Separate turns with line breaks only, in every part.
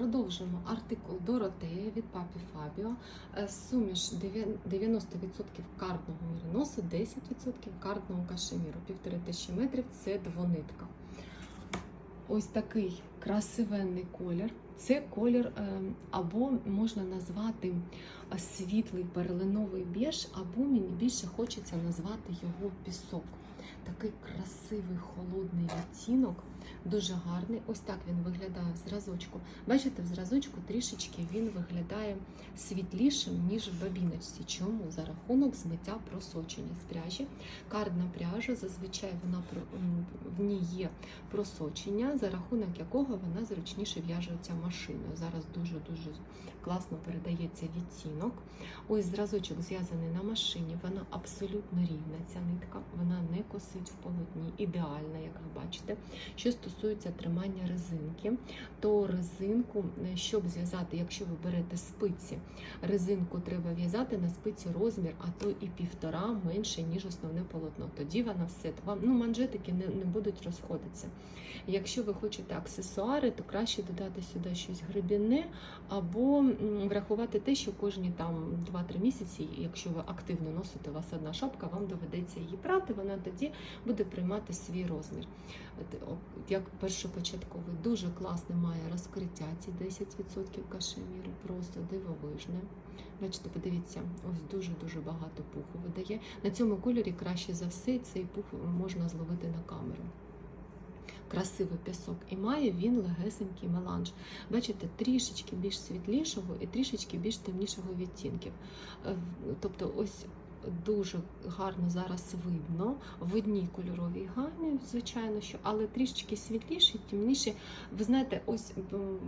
продовжуємо артикул Доротея від папі Фабіо. Е, Суміш 90% картного мериносу, 10% картного кашеміру. Півтори тисячі метрів це двонитка. Ось такий красивенний колір. Це колір е, або можна назвати е, світлий перлиновий біж, або мені більше хочеться назвати його пісок. Такий красивий холодний відтінок, дуже гарний. Ось так він виглядає в зразочку. Бачите, в зразочку трішечки він виглядає світлішим, ніж в бабіночці. Чому? За рахунок змиття просочення з пряжі. Кардна пряжа, зазвичай вона в ній є просочення, за рахунок якого вона зручніше в'яжеться машиною. Зараз дуже-дуже класно передається відтінок. Ось зразочок зв'язаний на машині, вона абсолютно рівна, ця нитка, вона не косить в полотні, ідеальна, як ви бачите. Що стосується тримання резинки, то резинку, е, щоб зв'язати, якщо ви берете спиці, резинку треба в'язати на спиці розмір, а то і півтора менше, ніж основне полотно. Тоді вона все вам ну, манжетики не, не будуть розходитися. Якщо ви хочете аксесуари, то краще додати сюди щось грибіне, або врахувати те, що кожні там 2-3 місяці, якщо ви активно носите, у вас одна шапка, вам доведеться її прати, вона тоді буде приймати свій розмір. Як першопочатковий, дуже класне має розкриття ці 10% кашеміру, просто дивовижне. Бачите, подивіться, ось дуже-дуже багато пуху видає. На цьому кольорі краще за все цей пух можна зловити на камеру. Красивий пісок і має він легесенький меланж. Бачите, трішечки більш світлішого і трішечки більш темнішого відтінків. Е, Тобто, ось дуже гарно зараз видно в одній кольоровій гамі, звичайно, що, але трішечки світліший, темніший. Ви знаєте, ось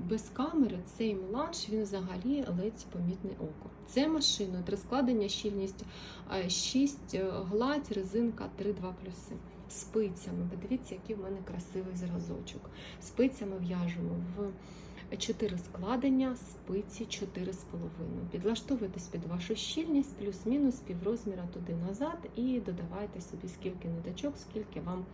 без камери цей меланж він взагалі ледь помітний око. Це машиною, три складення, щільність 6, гладь, резинка 3-2 плюси. Спицями, подивіться, який в мене красивий зразочок. Спицями в'яжемо в 4 складення, спиці 4,5. Підлаштовуйтесь під вашу щільність, плюс-мінус піврозміра туди назад, і додавайте собі скільки ниточок, скільки вам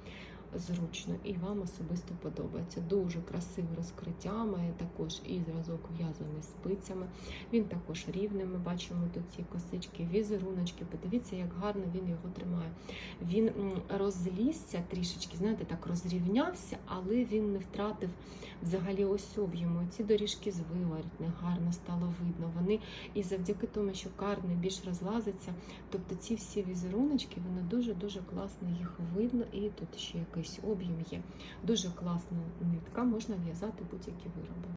зручно і вам особисто подобається. Дуже красиве розкриття, має також і зразок в'язаний спицями. Він також рівний. Ми бачимо тут ці косички, візеруночки. Подивіться, як гарно він його тримає. Він розлізся трішечки, знаєте, так розрівнявся, але він не втратив взагалі ось об'єму. Ці доріжки з виворітних гарно стало видно. Вони і завдяки тому, що карний більш розлазиться, тобто ці всі візеруночки, вони дуже-дуже класно їх видно, і тут ще якийсь об'єм є. Дуже класна нитка, можна в'язати будь-які вироби.